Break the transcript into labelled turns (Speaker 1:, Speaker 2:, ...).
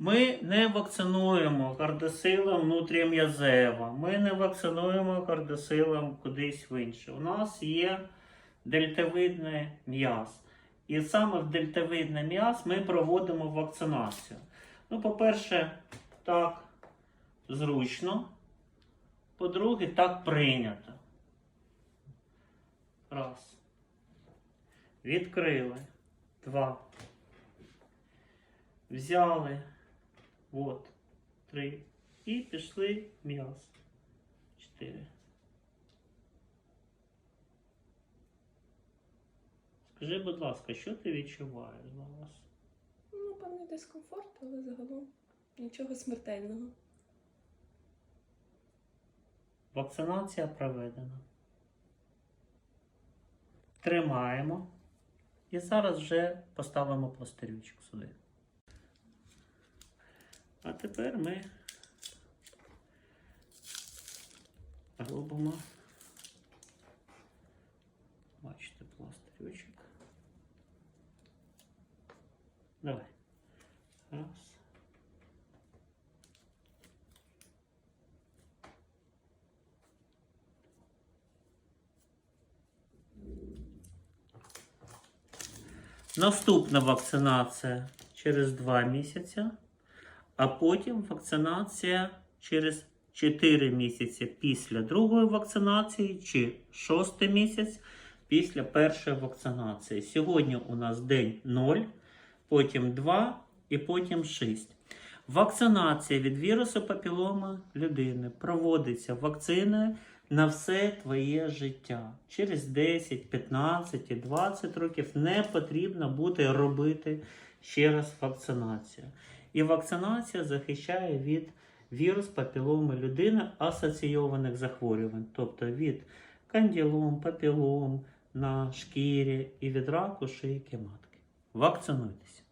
Speaker 1: Ми не вакцинуємо кардосилом внутрім'язево, ми не вакцинуємо кардосилом кудись в інше. У нас є дельтавидний м'яз. І саме в дельтавидний м'яз ми проводимо вакцинацію. Ну, по-перше, так зручно. По-друге, так прийнято. Раз. Відкрили. Два. Взяли. От. Три. І пішли м'яз. Чотири. Скажи, будь ласка, що ти відчуваєш зараз?
Speaker 2: Ну, певний дискомфорт, але загалом нічого смертельного.
Speaker 1: Вакцинація проведена. Тримаємо. І зараз вже поставимо пластирючок сюди. А тепер ми робимо. Бачите, пластирючок. Давай. Раз. Наступна вакцинація через 2 місяці, а потім вакцинація через 4 місяці після другої вакцинації чи 6 місяць після першої вакцинації. Сьогодні у нас день 0, потім 2 і потім 6. Вакцинація від вірусу папіломи людини проводиться вакциною на все твоє життя. Через 10, 15 і 20 років не потрібно буде робити ще раз вакцинацію. І вакцинація захищає від вірус папіломи людини асоційованих захворювань, тобто від канділом, папілом на шкірі і від раку шийки матки. Вакцинуйтесь.